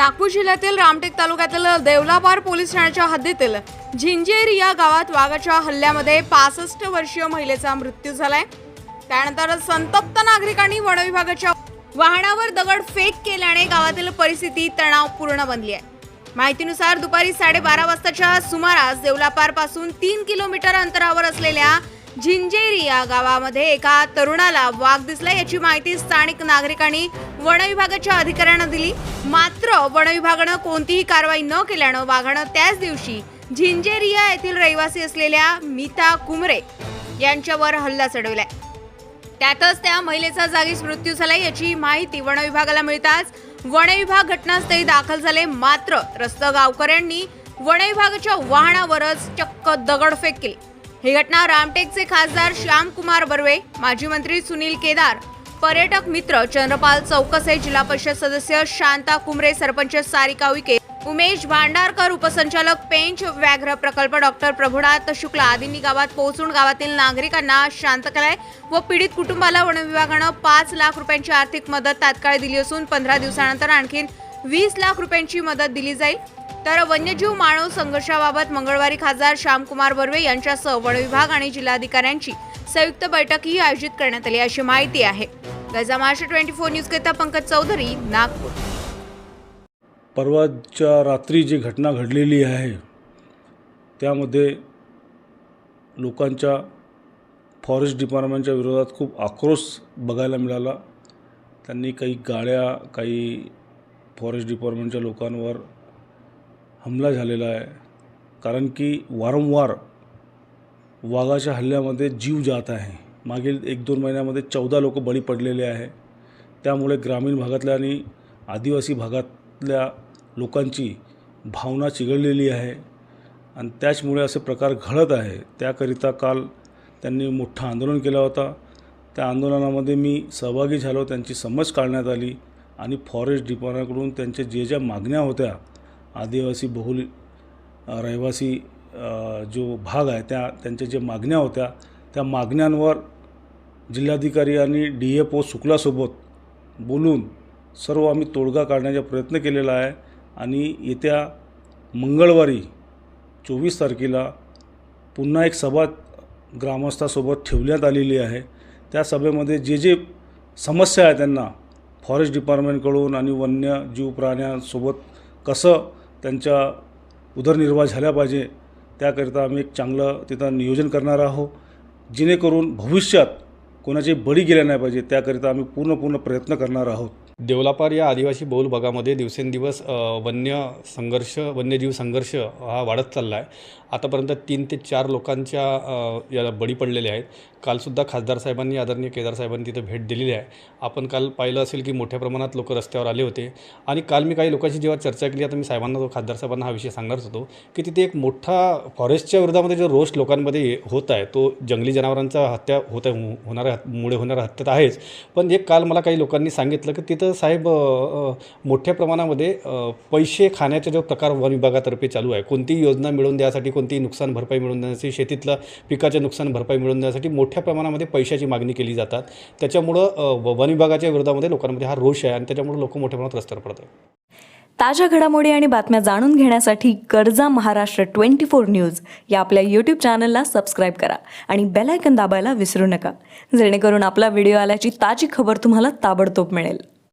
नागपूर जिल्ह्यातील रामटेक तालुक्यातील देवलापार पोलीस ठाण्याच्या हद्दीतील झिंजेर या गावात वाघाच्या हल्ल्यामध्ये पासष्ट वर्षीय महिलेचा मृत्यू झालाय. त्यानंतर संतप्त नागरिकांनी वन विभागाच्या वाहनावर दगड फेक केल्याने गावातील परिस्थिती तणावपूर्ण बनली आहे. माहितीनुसार दुपारी साडेबारा वाजताच्या सुमारास देवलापारपासून तीन किलोमीटर अंतरावर असलेल्या झिंजेरी या गावामध्ये एका तरुणाला वाघ दिसला याची माहिती स्थानिक नागरिकांनी वन विभागाच्या अधिकाऱ्यांना दिली. मात्र वन विभागानं कोणतीही कारवाई न केल्यानं वाघानं त्याच दिवशी झिंजेरिया येथील रहिवासी असलेल्या मीता कुमरे यांच्यावर हल्ला चढवलाय. त्यातच त्या महिलेचा जागीच मृत्यू झाला याची माहिती वन विभागाला मिळताच वन विभाग घटनास्थळी दाखल झाले. मात्र रस्त गावकऱ्यांनी वन विभागाच्या वाहनावरच चक्क दगडफेक केली. ही घटना रामटेकचे खासदार श्यामकुमार बर्वे माजी मंत्री सुनील केदार पर्यटक मित्र चंद्रपाल चौकसे जिल्हा परिषद सदस्य शांता कुमरे सरपंच सारिका विके उमेश भांडारकर उपसंचालक पेंच व्याघ्र प्रकल्प डॉक्टर प्रभुनाथ शुक्ला आदींनी गावात पोहोचून गावातील नागरिकांना शांत केलाय व पीडित कुटुंबाला वनविभागानं पाच लाख रुपयांची आर्थिक मदत तात्काळ दिली असून पंधरा दिवसानंतर आणखीन वीस लाख रुपयांची मदत दिली जाईल. तर वन्यजीव मानव संघर्षाबाबत मंगळवारी खासदार श्यामकुमार बर्वे यांच्यासह वनविभाग आणि जिल्हाधिकाऱ्यांची संयुक्त बैठकही आयोजित करण्यात आली अशी माहिती आहे. गजा महाराष्ट्र ट्वेंटी फोर न्यूज करिता पंकज चौधरी नागपूर. परवाच्या रात्री जी घटना घडलेली आहे त्यामध्ये लोकांच्या फॉरेस्ट डिपार्टमेंटच्या विरोधात खूप आक्रोश बघायला मिळाला. त्यांनी काही गाड्या काही फॉरेस्ट डिपार्टमेंटच्या लोकांवर हमला झालेला आहे. कारण की वारंवार वाघाच्या हल्ल्यामध्ये जीव जात आहे. मागील एक दोन महिन्यामध्ये चौदा लोक बळी पडलेले आहे. त्यामुळे ग्रामीण भागातल्या आणि आदिवासी भागातल्या लोकांची भावना चिघळलेली आहे. आणि त्याचमुळे असे प्रकार घडत आहे. त्याकरिता काल त्यांनी मोठं आंदोलन केलं होता. त्या आंदोलनामध्ये मी सहभागी झालो. त्यांची समज काढण्यात आली आणि फॉरेस्ट डिपार्टमेंटकडून त्यांच्या जे ज्या मागण्या होत्या आदिवासी बहुल रहिवासी जो भाग आहे त्या त्यांच्या ज्या मागण्या होत्या त्या मागण्यांवर जिल्हाधिकारी आणि डी एफ ओ शुक्लासोबत बोलून सर्व आम्ही तोडगा काढण्याचा प्रयत्न केलेला आहे आणि येत्या मंगळवारी चोवीस तारखेला पुन्हा एक सभा ग्रामस्थासोबत ठेवण्यात आलेली आहे. त्या सभेमध्ये जे जे समस्या आहे त्यांना फॉरेस्ट डिपार्टमेंटकडून आणि वन्यजीव प्राण्यांसोबत कसं त्यांच्या उदरनिर्वाह झाल्या पाहिजे त्याकरिता आम्ही एक चांगलं तिथं नियोजन करणार आहोत. जेणेकरून भविष्यात कोणाची बळी गेल्या नाही पाहिजे त्याकरिता आम्ही पूर्ण पूर्ण प्रयत्न करणार आहोत. देवलापार या आदिवासी बहुल भागामध्ये दिवसेंदिवस वन्य संघर्ष वन्यजीव संघर्ष हा वाढत चालला आहे आतापर्यंत तीन ते चार लोकांच्या याला बळी पडलेले आहेत. कालसुद्धा खासदार साहेबांनी आदरणीय केदार साहेबांनी तिथं भेट दिलेली आहे. आपण काल पाहिलं असेल की मोठ्या प्रमाणात लोक रस्त्यावर आले होते. आणि काल मी काही लोकांशी जेव्हा चर्चा केली आता मी साहेबांना तो खासदार साहेबांना हा विषय सांगणारच होतो की तिथे एक मोठा फॉरेस्टच्या विरोधामध्ये जो रोष लोकांमध्ये होत आहे तो जंगली जनावरांचा हत्या होत आहे होणाऱ्या मुळे होणाऱ्या हत्या तर आहेच. पण एक काल मला काही लोकांनी सांगितलं की तिथं साहेब मोठ्या प्रमाणामध्ये पैसे खाण्याचा जो प्रकार वन विभागातर्फे चालू आहे कोणतीही योजना मिळवून द्यासाठी कोणतीही नुकसान भरपाई मिळवून देण्यासाठी शेतीतलं पिकाचे नुकसान भरपाई मिळवून देण्यासाठी मोठ्या प्रमाणामध्ये पैशाची मागणी केली जातात. त्याच्यामुळं वन विभागाच्या विरोधामध्ये लोकांमध्ये हा रोष आहे आणि त्याच्यामुळे लोक मोठ्या प्रमाणात रस्त्यावर पडत आहेत ताज्या घडामोडी आणि बातम्या जाणून घेण्यासाठी गरजा महाराष्ट्र ट्वेंटी फोर न्यूज या आपल्या यूट्यूब चॅनलला सबस्क्राईब करा आणि बेलायकन दाबायला विसरू नका. जेणेकरून आपला व्हिडिओ आल्याची ताजी खबर तुम्हाला ताबडतोब मिळेल.